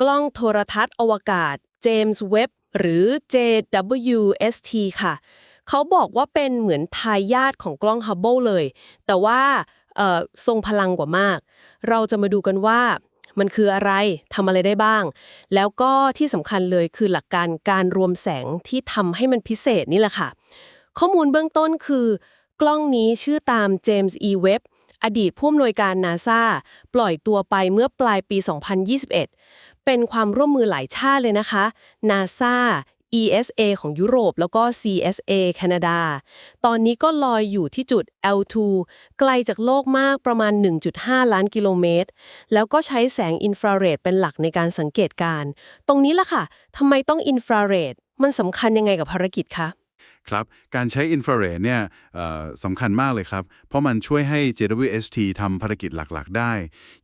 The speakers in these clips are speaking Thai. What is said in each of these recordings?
กล้องโทรทัศน์อวกาศเจมส์เว็บหรือ JWST ค่ะ เขาบอกว่าเป็นเหมือนทายาทของกล้องฮับเบิลเลย แต่ว่าทรงพลังกว่ามาก เราจะมาดูกันว่ามันคืออะไรทำอะไรได้บ้าง แล้วก็ที่สำคัญเลยคือหลักการการรวมแสงที่ทำให้มันพิเศษนี่แหละค่ะ ข้อมูลเบื้องต้นคือ กล้องนี้ชื่อตามเจมส์อีเว็บอดีตผู้อำนวยการนาซาปล่อยตัวไปเมื่อปลายปี 2021 เป็นความร่วมมือหลายชาติเลยนะคะ NASA ESA ของยุโรปแล้วก็ CSA แคนาดา ตอนนี้ก็ลอยอยู่ที่จุด L2 ไกลจากโลกมากประมาณ 1.5 ล้านกิโลเมตร แล้วก็ใช้แสงอินฟราเรดเป็นหลักในการสังเกตการณ์ตรงนี้ล่ะค่ะ ทำไมต้องอินฟราเรด มันสำคัญยังไงกับภารกิจคะ ครับการใช้อินฟราเรดเนี่ยเอ่อสำคัญมากเลยครับ เพราะมันช่วยให้ JWST ทำภารกิจหลักๆ ได้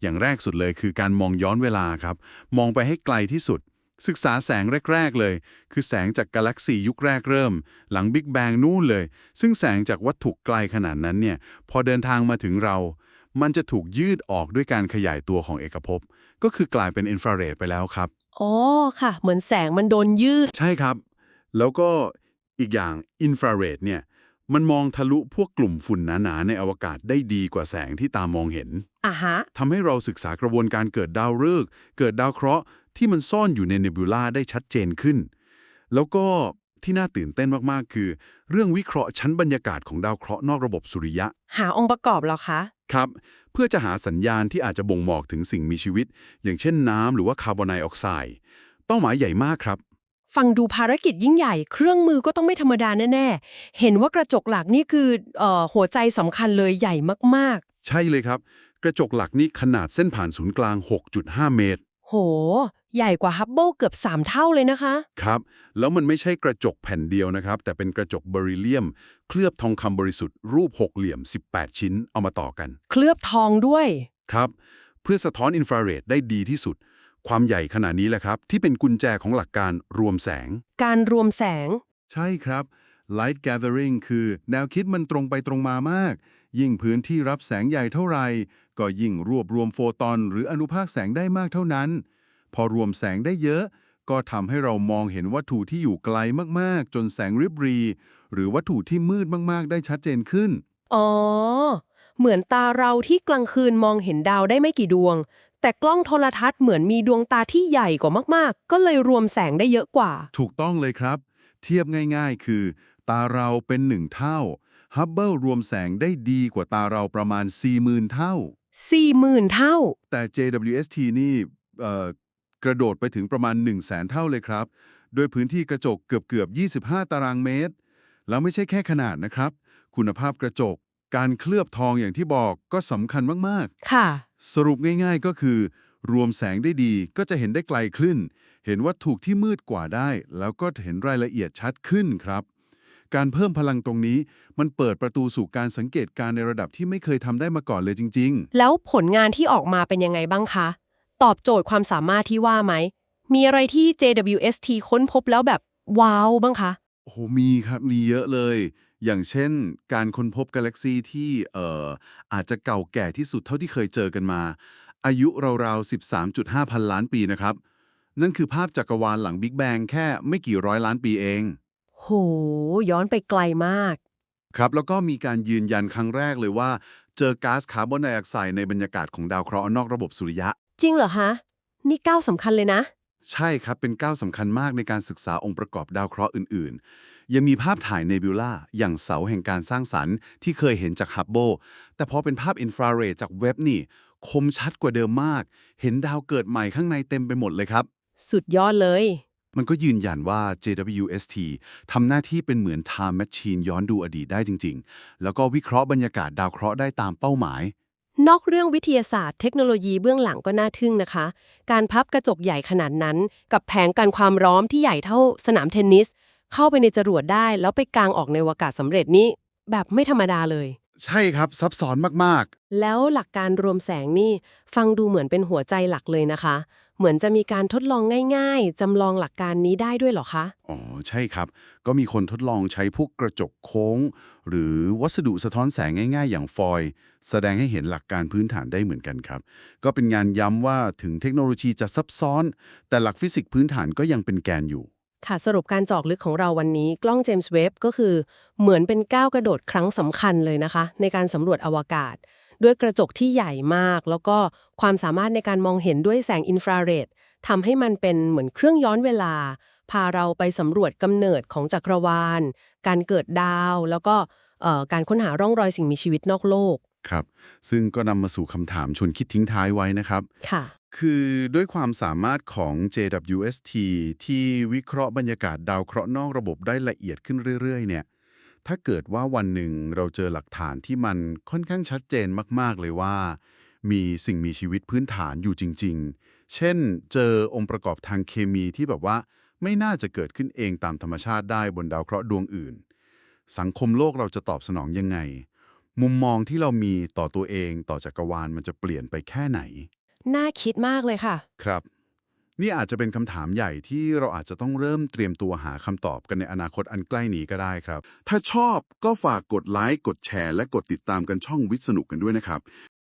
อย่างแรกสุดเลยคือการมองย้อนเวลาครับ มองไปให้ไกลที่สุด ศึกษาแสงแรก ๆ เลย คือแสงจากกาแล็กซียุคแรกเริ่ม หลังบิ๊กแบงนู่นเลย ซึ่งแสงจากวัตถุไกลขนาดนั้นเนี่ยพอเดินทางมาถึงเรา มันจะถูกยืดออกด้วยการขยายตัวของเอกภพก็คือกลายเป็นอินฟราเรดไปแล้วครับอ๋อค่ะ เหมือนแสงมันโดนยืด ใช่ครับ แล้วก็ อีกอย่างอินฟราเรดเนี่ยมันมองทะลุพวกกลุ่มฝุ่นหนาๆ ในอวกาศได้ดีกว่าแสงที่ตามองเห็นอะฮะทำให้เราศึกษากระบวนการเกิดดาวฤกษ์เกิดดาวเคราะห์ที่มันซ่อนอยู่ในเนบิวลาได้ชัดเจนขึ้น แล้วก็ที่น่าตื่นเต้นมากๆ คือ เรื่องวิเคราะห์ชั้นบรรยากาศของดาวเคราะห์นอกระบบสุริยะ หาองค์ประกอบแล้วคะ ครับ เพื่อจะหาสัญญาณที่อาจจะบ่งบอกถึงสิ่งมีชีวิต อย่างเช่นน้ำหรือว่าคาร์บอนไดออกไซด์เป้าหมายใหญ่มากครับ ฟังดูภารกิจยิ่งใหญ่ เครื่องมือก็ต้องไม่ธรรมดาแน่ ๆ เห็นว่ากระจกหลักนี่คือเอ่อหัวใจสำคัญเลยใหญ่มากใช่เลยครับ กระจกหลักนี่ขนาดเส้นผ่านศูนย์กลาง 6.5 เมตรๆโห ใหญ่กว่าฮับเบิลเกือบ 3 เท่าเลยนะคะ ครับ แล้วมันไม่ใช่กระจกแผ่นเดียวนะครับ แต่เป็นกระจกเบริเลียม เคลือบทองคำบริสุทธิ์รูปหกเหลี่ยม 18 ชิ้นเอามาต่อกัน เคลือบทองด้วย ครับ เพื่อสะท้อนอินฟราเรดได้ดีที่สุด ความใหญ่ขนาดนี้แหละครับ ที่เป็นกุญแจของหลักการรวมแสง การรวมแสง ใช่ครับ Light Gathering คือแนวคิดมันตรงไปตรงมามาก ยิ่งพื้นที่รับแสงใหญ่เท่าไหร่ก็ยิ่งรวบรวมโฟตอนหรืออนุภาคแสงได้มากเท่านั้น พอรวมแสงได้เยอะ ก็ทำให้เรามองเห็นวัตถุที่อยู่ไกลมากๆ จนแสงริบรี หรือวัตถุที่มืดมากๆ ได้ชัดเจนขึ้น อ๋อ เหมือนตาเราที่กลางคืนมองเห็นดาวได้ไม่กี่ดวง แต่กล้องโทรทัศน์เหมือนมีดวงตาที่ใหญ่กว่ามากๆ ก็เลยรวมแสงได้เยอะกว่า ถูกต้องเลยครับ เทียบง่ายๆ คือ ตาเราเป็นหนึ่งเท่าฮับเบิลรวมแสงได้ดีกว่าตาเราประมาณ 40,000 เท่า 40,000 เท่า แต่ JWST นี่เอ่อกระโดดไปถึงประมาณ 1 0 0 0 0แสนเท่าเลยครับ โดยพื้นที่กระจกเกือบเกือบ 25 ตารางเมตร แล้วไม่ใช่แค่ขนาดนะครับ คุณภาพกระจก การเคลือบทองอย่างที่บอกก็สำคัญมากค่ะๆสรุปง่ายๆก็คือ รวมแสงได้ดีก็จะเห็นได้ไกลขึ้น เห็นวัตถุที่มืดกว่าได้ แล้วก็เห็นรายละเอียดชัดขึ้นครับ การเพิ่มพลังตรงนี้มันเปิดประตูสู่การสังเกตการณ์ในระดับที่ไม่เคยทำได้มาก่อนเลยจริงๆแล้วผลงานที่ออกมาเป็นยังไงบ้างคะ ตอบโจทย์ความสามารถที่ว่าไหม มีอะไรที่ JWST ค้นพบแล้วแบบว้าวบ้างคะโอ้โหมีครับมีเยอะเลย อย่างเช่น การค้นพบกาแล็กซีที่เอ่ออาจจะเก่าแก่ที่สุดเท่าที่เคยเจอกันมา อายุราวๆ 13.5 พันล้านปีนะครับ นั่นคือภาพจักรวาลหลังบิ๊กแบงแค่ไม่กี่ร้อยล้านปีเอง โห ย้อนไปไกลมาก ครับแล้วก็มีการยืนยันครั้งแรกเลยว่า เจอก๊าซคาร์บอนไดออกไซด์ในบรรยากาศของดาวเคราะห์นอกระบบสุริยะ จริงเหรอคะ นี่ก้าวสำคัญเลยนะ ใช่ครับ เป็นก้าวสำคัญมากในการศึกษาองค์ประกอบดาวเคราะห์อื่น ๆ ยังมีภาพถ่ายเนบิวลาอย่างเสาแห่งการสร้างสรรค์ที่เคยเห็นจากฮับเบิลแต่พอเป็นภาพอินฟราเรดจากเว็บนี่ คมชัดกว่าเดิมมาก เห็นดาวเกิดใหม่ข้างในเต็มไปหมดเลยครับ สุดยอดเลย มันก็ยืนยันว่า JWST ทำหน้าที่เป็นเหมือน Time Machine ย้อนดูอดีตได้จริง ๆ แล้วก็วิเคราะห์บรรยากาศดาวเคราะห์ได้ตามเป้าหมาย นอกเรื่องวิทยาศาสตร์ เทคโนโลยีเบื้องหลังก็น่าทึ่งนะคะ การพับกระจกใหญ่ขนาดนั้น กับแผงกันความร้อมที่ใหญ่เท่าสนามเทนนิส เข้าไปในจรวดได้ แล้วไปกางออกในอวกาศสำเร็จนี้ แบบไม่ธรรมดาเลย ใช่ครับซับซ้อนมากแล้วหลักการรวมแสงนี่ ฟังดูเหมือนเป็นหัวใจหลักเลยนะคะ เหมือนจะมีการทดลองง่าย ๆจำลองหลักการนี้ได้ด้วยเหรอคะ ๆ อ๋อ ใช่ครับ ก็มีคนทดลองใช้พวกกระจกโค้ง หรือวัสดุสะท้อนแสงง่ายๆ อย่างฟอยล์แสดงให้เห็นหลักการพื้นฐานได้เหมือนกันครับ ก็เป็นงานย้ำว่าถึงเทคโนโลยีจะซับซ้อน แต่หลักฟิสิกส์พื้นฐานก็ยังเป็นแกนอยู่ ค่ะสรุปการจอกลึกของเราวันนี้กล้องเจมส์เว็บก็คือเหมือนเป็นก้าวกระโดดครั้งสำคัญเลยนะคะ ในการสำรวจอวกาศ ด้วยกระจกที่ใหญ่มาก แล้วก็ความสามารถในการมองเห็นด้วยแสงอินฟราเรดทำให้มันเป็นเหมือนเครื่องย้อนเวลา พาเราไปสำรวจกำเนิดของจักรวาล การเกิดดาว แล้วก็การค้นหาร่องรอยสิ่งมีชีวิตนอกโลก ครับ ซึ่งก็นำมาสู่คำถามชวนคิดทิ้งท้ายไว้นะครับ ค่ะ คือด้วยความสามารถของ JWST ที่วิเคราะห์บรรยากาศดาวเคราะห์นอกระบบได้ละเอียดขึ้นเรื่อย ๆ เนี่ย ถ้าเกิดว่าวันหนึ่งเราเจอหลักฐานที่มันค่อนข้างชัดเจนมาก ๆ เลยว่า มีสิ่งมีชีวิตพื้นฐานอยู่จริง ๆ เช่น เจอองค์ประกอบทางเคมีที่แบบว่า ไม่น่าจะเกิดขึ้นเองตามธรรมชาติได้บนดาวเคราะห์ดวงอื่น สังคมโลกเราจะตอบสนองยังไง มุมมองที่เรามีต่อตัวเองต่อจักรวาลมันจะเปลี่ยนไปแค่ไหน น่าคิดมากเลยค่ะ ครับ นี่อาจจะเป็นคำถามใหญ่ที่เราอาจจะต้องเริ่มเตรียมตัวหาคำตอบกันในอนาคตอันใกล้นี้ก็ได้ครับ ถ้าชอบก็ฝากกดไลค์กดแชร์ และกดติดตามกันช่องวิทย์สนุกกันด้วยนะครับ